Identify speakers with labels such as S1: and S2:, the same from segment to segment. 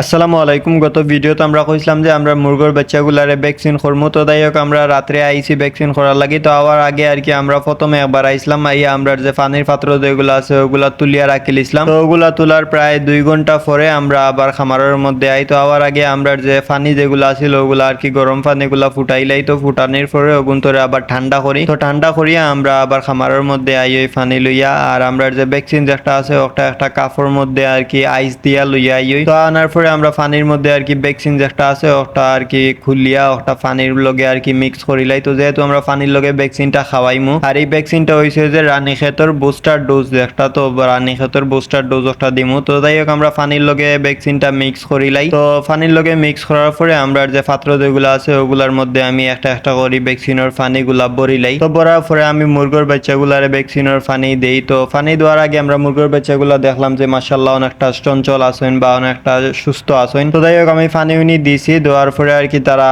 S1: আসসালামু আলাইকুম। গত ভিডিওতে আমরা কইছিলাম যে আমরা মুরগোর বাচ্চাগুলারে ভ্যাকসিন করব তো আমরা রাত্রে আইসি ভ্যাকসিন করার লাগি। তো আবার আগে আর কি আমরা প্রথমে একবার আইসলাম আইয়া আমরা যে পানির পাত্র যেগুলো আছে, ওগুলা তুলিয়া রাখিলিছিলাম তো ওগুলা তোলার প্রায় দুই ঘণ্টা পরে আমরা আবার খামারের মধ্যে আই। তো আবার আগে আমরা যে পানি যেগুলো আছিল, ওগুলা আর কি গরম পানিগুলা ফুটাইলাই তো ফুটানির পরে ওগুন তোরে আবার ঠান্ডা করি। তো ঠান্ডা করিয়া আমরা আবার খামারের মধ্যে আই ওই পানি লইয়া, আর আমরা যে ভ্যাকসিন যেটা আছে, ওটা একটা কাপড় মধ্যে আর কি আইস দিয়া লইয়া আই তো আনার পরে আমরা পানির মধ্যে আর কি ভ্যাকসিন যেটা আছে, ওটা আর কি খুলিয়া ওটা পানির লগে আর কি মিক্স করিলাই। তো যেহেতু আমরা পানির লগে ভ্যাকসিনটা খাওয়াইমু, আর এই ভ্যাকসিনটা হইছে যে রানী ক্ষেতর বুস্টার ডোজ একটা, তো রানী ক্ষেতর বুস্টার ডোজ একটা দিমু। তো যাই হোক, আমরা পানির লগে ভ্যাকসিনটা মিক্স করিলাই। তো পানির লগে মিক্স করার পরে আমরা যে পাত্র যেগুলো আছে, ওগুলার মধ্যে আমি একটা একটা করি ভ্যাকসিনের পানিগুলা ভরিলাই। তো ভরার পরে আমি মুরগোর বাচ্চাগুলারে ভ্যাকসিনের পানি দেই। তো পানি দেওয়ার আগে আমরা মুরগোর বাচ্চাগুলা দেখলাম যে মাসাল্লাহ অনেকটা চঞ্চল আছেন বা অনেকটা সুস্থ আছেন। তো যাই হোক, আমি পানি উনি দিছি, দেওয়ার পরে আর কি তারা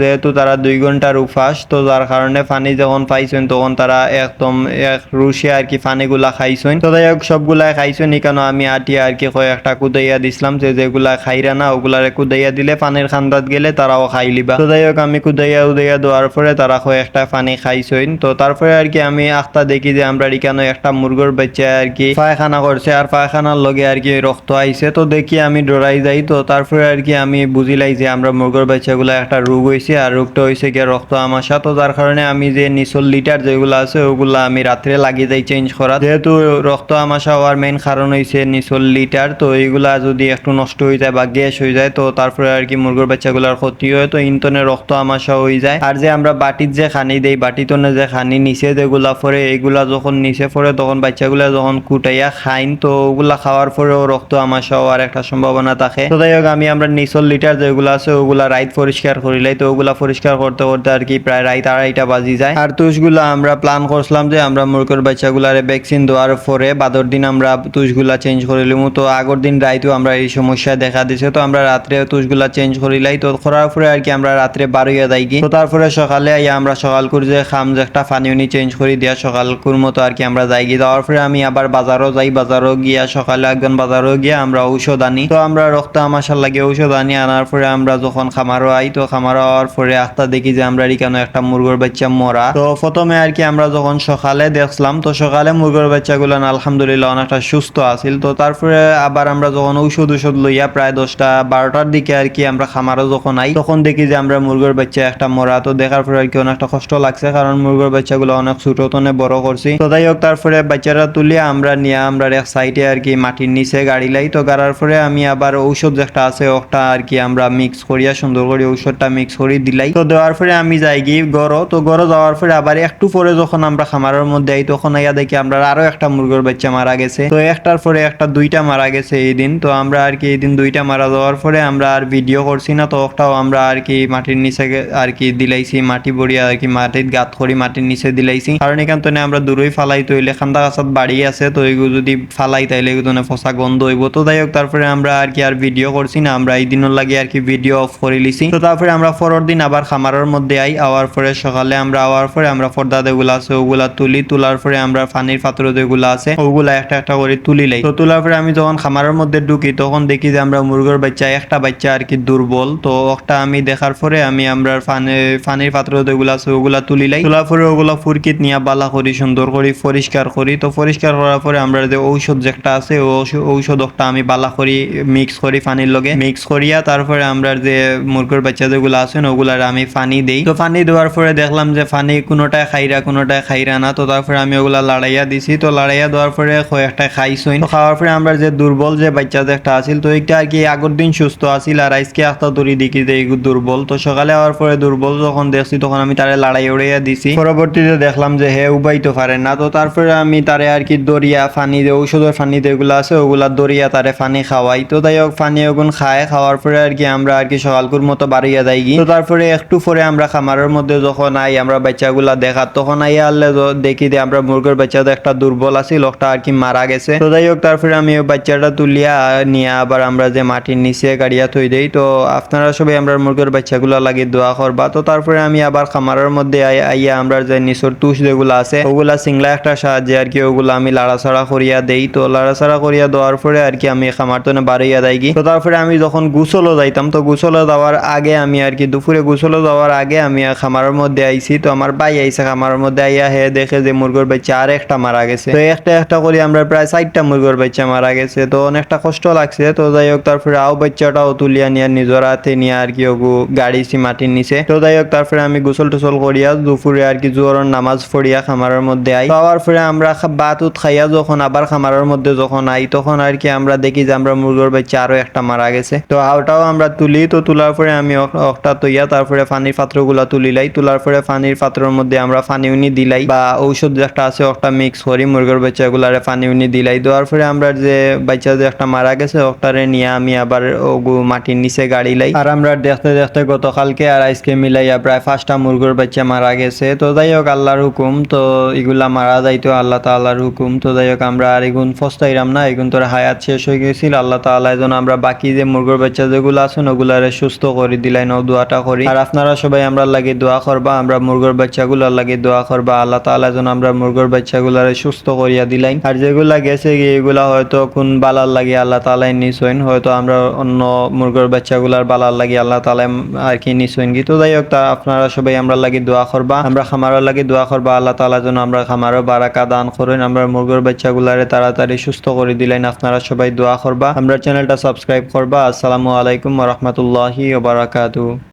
S1: যেহেতু তারা দুই ঘণ্টার উপাস, তো যার কারণে পানি যখন পাইছেন, তখন তারা একদম এক রুশে আর কি পানিগুলা খাইছেন। তো যাই হোক, সবগুলাই খাইছেন কেন আমি আটিয়া আর কি কয়েকটা কুদাইয়া দিছিলাম, যে যেগুলা খাইরা না, ওগুলারে কুদাইয়া দিলে পানির খান্দাত গেলে তারাও খাই লিবা। তো যাই হোক, আমি কুদাইয়া উদাইয়া দেওয়ার পরে তারা কয়েকটা পানি খাইছেন। তো তারপরে আর কি আমি আখতা দেখি যে আমরা এখানে একটা মুরগোর বাচ্চা আর কি পায়খানা করছে, আর পায়খানার লগে আর কি রক্ত আইছে। তো দেখি আমি ডরাই যাই তো তারপরে আর কি আমি বুঝিলাই যে আমরা মুরগোর বাচ্চাগুলো একটা রোগ হয়েছে আর রোগটা হয়েছে গিয়ে রক্ত আমাশা তো যার কারণে আমি যে নিচল লিটার যেগুলো আছে, ওগুলা আমি রাত্রে লাগিয়ে যাই চেঞ্জ করা যেহেতু রক্ত আমাশা হওয়ার মেইন কারণ হয়েছে নিচল লিটার, তো এইগুলা যদি একটু নষ্ট হয়ে যায় বা গ্যাস হয়ে যায়, তো তারপরে আর কি মুরগোর বাচ্চাগুলোর ক্ষতি হয়, তো ইন্তনে রক্ত আমাশা হয়ে যায়। আর যে আমরা বাটির যে খানি দেই বাটিতনে যে খানি নিচে যেগুলা পরে এইগুলা যখন নিচে পড়ে, তখন বাচ্চাগুলা যখন কুটাইয়া খাইন, তো ওগুলা খাওয়ার পরেও রক্ত আমাশা হওয়ার একটা সম্ভাবনা থাকে। তো যাই হোক আমি আমরা নিচল লিটার যেগুলো আছে, ওগুলা রাইত পরিষ্কার করিলাই তো ওগুলা পরিষ্কার করতে করতে আর কি প্রায় রাইত আড়াইটা বাজি যায়। আর তুষগুলা আমরা প্ল্যান করছিলাম যে আমরা মুরগের বাচ্চাগুলারে ভ্যাকসিন দেওয়ার পরে বাদর দিন আমরা তুষগুলা চেঞ্জ করিলাম তো আগর দিন রাইতেও আমরা এই সমস্যা দেখা দিছে। তো আমরা রাত্রে তুষগুলা চেঞ্জ করিলাই তো করার পরে আর কি আমরা রাত্রে বারোইয়া যাই কি তো তারপরে সকালে আমরা সকাল করে যে খাম যে একটা পানি উনি চেঞ্জ করে দিয়া সকাল কুর মতো আর কি আমরা যাই গিয়ে। যাওয়ার পরে আমি আবার বাজারও যাই। বাজারও গিয়া সকালে একজন বাজারও গিয়া আমরা ঔষধ আনি। তো আমরা রক্ত আমাশার লাগে ঔষধ আনি, আনার পরে আমরা যখন খামারও আই, তো খামার হওয়ার পরে আস্তা দেখি যে আমরা এখানে একটা মুরগোর বাচ্চা মরা। তো প্রথমে আর কি আমরা যখন সকালে দেখলাম তো সকালে মুরগোর বাচ্চাগুলো আলহামদুলিল্লাহ অনেকটা সুস্থ আছিল। তো তারপরে আবার আমরা যখন ঔষধ ঔষধ লইয়া প্রায় দশটা, বারোটার দিকে আর কি আমরা খামারও যখন আই, তখন দেখি যে আমরা মুরগোর বাচ্চা একটা মরা। তো দেখার পরে আর কি অনেকটা কষ্ট লাগছে, কারণ মুরগোর বাচ্চাগুলো অনেক ছোট তনে বড় করছি। তো যাই হোক, তারপরে বাচ্চারা তুলিয়া আমরা নিয়ে আমরা এক সাইডে আর কি মাটির নিচে গাড়ি লাই, তো গাড়ার পরে আমি আবার ঔষধ যেটা আছে, ওটা আর কি আমরা মিক্স করিয়া সুন্দর করে ঔষধটা মিক্স করে দিলাই। তো দেওয়ার পরে আমি যাই গিয়ে গড় তো গড় যাওয়ার পরে আবার একটু পরে যখন আমরা খামারের মধ্যে আই, তখন আইয়া দেখি আমরা আরও একটা মুরগোর বাচ্চা মারা গেছে। তো একটার পরে একটা, দুইটা মারা গেছে এই দিন। তো আমরা আর কি এই দিন দুইটা মারা যাওয়ার পরে আমরা আর ভিডিও করছি না, তো ওটাও আমরা আর কি মাটির নিচে আর কি দিলাইছি, মাটি বড়িয়া আর কি মাটির গাত করি মাটির নিচে দিলাইছি। কারণ এখান থেকে আমরা দূরই ফালাই তৈলে খান্দা গাছত বাড়ি আছে, তো এগুলো যদি ফালাই তাইলে এগুলো ফসা গন্ধ হইব। তো যাই হোক, তারপরে আমরা আর কি আর ভিডিও করছি না, আমরা এই দিনের লাগে আর কি ভিডিও অফ করে লিছি তো তারপরে আমরা পরের দিন আবার খামারের মধ্যে আই, আওয়ার পরে সকালে আমরা আওয়ার পরে আমরা পর্দা যেগুলো আছে, ওগুলা তুলি, তোলার পরে আমরা পানির পাত্র যেগুলো আছে, ওগুলা একটা একটা করে তুলি লাই। তো তোলার পরে আমি যখন খামারের মধ্যে ঢুকি, তখন দেখি যে আমরা মুরগের বাচ্চা, একটা বাচ্চা আর কি দুর্বল। তো ওটা আমি দেখার পরে আমি আমরা পানি, পানির পাত্র যেগুলো আছে, ওগুলা তুলি লাই। তোলার পরে ওগুলা ফুরকিত নিয়ে বালা করি, সুন্দর করি, পরিষ্কার করি। তো পরিষ্কার করার পরে আমরা যে ঔষধ যেটা আছে, ঔষধ একটা আমি বালা করি মিক্স করি পানির লগে মিক্স করিয়া তারপরে আমরা যে মুরগের বাচ্চা যেগুলো আছেন ওগুলার আমি পানি দেই। তো পানি দেওয়ার পরে দেখলাম যে পানি কোনোটায় খাইরা কোনোটায় খাইরা না, তো তারপরে আমি ওগুলা লাড়াইয়া দিছি। তো লাড়াইয়া দেওয়ার পরে কয়েকটা খাইছইন। তো খাওয়ার পরে আমরা যে দুর্বল যে বাচ্চা একটা আছিল, তো একটা আর কি আগের দিন সুস্থ আছিল আর আজকে একটা দড়ি দেখি যে দুর্বল। তো সকালে হওয়ার পরে দুর্বল যখন দেখছি, তখন আমি তারে লাড়াই উড়াইয়া দিছি। পরবর্তীতে দেখলাম যে হে উবাইতে পারে না। তো তারপরে আমি তারে আর কি দরিয়া ফানি যে ঔষধের ফানি যেগুলো আছে, ওগুলা দরিয়া তারে ফানি খাওয়াই। তো তাই হোক ফানি ওগুন খায়, খাওয়ার পরে আর কি আমরা আর কি সকালকুর মতো বাড়িয়া যাই তো তারপরে একটু পরে আমরা খামারের মধ্যে যখন আই, আমরা বাচ্চাগুলা দেখা তখন আইয়া আনলে দেখি যে আমরা মুরগের বাচ্চাটা একটা দুর্বল আছিল ওটা আর কি মারা গেছে। তো যাই হোক তারপরে আমি ওই বাচ্চাটা তুলিয়া নিয়ে আবার আমরা যে মাটির নিচে গাড়িয়া থই দেই, তো আপনারা সবাই আমরা মুরগের বাচ্চাগুলা লাগে দোয়া করবা। তো তারপরে আমি আবার খামারের মধ্যে আই- আইয়া আমরা যে নিচর তুষ যেগুলো আছে, ওগুলা সিংলা একটা সাহায্যে আর কি ওগুলা আমি লাড়াছাড়া করিয়া দেই। তো লাড়াছাড়া করিয়া দেওয়ার পরে আর কি আমি খামার তো বাড়িয়া দেয় কি তো তারপরে আমি যখন গোসলও যাইতাম, তো গোসলে যাওয়ার আগে আমি আর কি, দুপুরে গোসলে যাওয়ার আগে আমি খামারের মধ্যে আইছি। তো আমার ভাই আইছে খামারের মধ্যে, আইয়া হে দেখে যে মুরগোর বাচ্চা আর একটা মারা গেছে। তো একটা একটা করে আমরা প্রায় ষাটটা মুরগোর বাচ্চা মারা গেছে। তো অনেকটা কষ্ট লাগছে। তো যাই হোক, তারপরে আও বাচ্চাটাও তুলিয়া নিয়ে নিজের হাতে নিয়ে আর কি ওগু গাড়ি সি মাটির নিচে। তো যাই হোক, তারপরে আমি গোসল টোসল করিয়া দুপুরে আর কি জোহরের নামাজ পড়িয়া খামারের মধ্যে আই। আবার পরে আমরা বাতুত খাইয়া যখন আবার খামারের মধ্যে যখন আই, তখন আর কি আমরা দেখি যে আমরা মুরগোর বাচ্চা আরও একটা মারা গেছে। তো হাওটাও আমরা তুলি, তো তোলার পরে আমি অক- অকটা তৈয়া তারপরে পানির পাত্রগুলা তুলিলাই তোলার পরে পানির পাত্রের মধ্যে আমরা পানি উনি দিলাই বা ঔষধ একটা আছে একটা মিক্স করি, মুরগির বাচ্চাগুলারে পানি উনি দিলাই দেওয়ার পরে আমরা যে বাচ্চা যে একটা মারা গেছে ওটারে নিয়ে আমি আবার ওগু মাটির নিচে গাড়ি লাই। আর আমরা দেখতে দেখতে গতকালকে আর আজকে মিলাইয়া প্রায় পাঁচটা মুরগির বাচ্চা মারা গেছে। তো যাই হোক, আল্লাহর হুকুম, তো এগুলা মারা যাইতো আল্লাহ তাআলার হুকুম। তো যাই হোক, আমরা আর এগুন ফস্তাইরাম না, এগুন তোর হায়াত শেষ হয়ে গেছিল। আল্লাহ তাআলা যেন আমরা বাকি যে মুরগির বাচ্চা যেগুলো আছে, ওগুলারে সুস্থ করে দিলাই, নও দোয়াটা করি। আর আপনারা সবাই আমরা লাগে দোয়া করবা, আমরা মুরগির বাচ্চাগুলোর লাগে দোয়া করবা। আল্লাহ তাআলা যেন আমরা মুরগির বাচ্চাগুলারে সুস্থ করিয়া দিলাই আর যেগুলা গেছে, এগুলা হয়তো কোন বালার লাগে আল্লাহ তাআলাই নিছইন হয়তো আমরা অন্য মুরগির বাচ্চাগুলার বালার লাগে আল্লাহ তাআলা আর কি নিছইন কি তো যাই হোক তা, আপনারা সবাই আমরা লাগে দোয়া করবা, আমরা খামারের লাগে দোয়া করবা। আল্লাহ তাআলা যেন আমরা খামারও বারাকা দান করেন, আমরা মুরগির বাচ্চাগুলারে তাড়াতাড়ি সুস্থ করে দিলেন আপনারা সবাই দোয়া করবা। আমরা চ্যানেলটা সাবস্ক্রাইব করবা। আসসালামু আলাইকুম রহমতুল্লাহি বারাকাতুহু।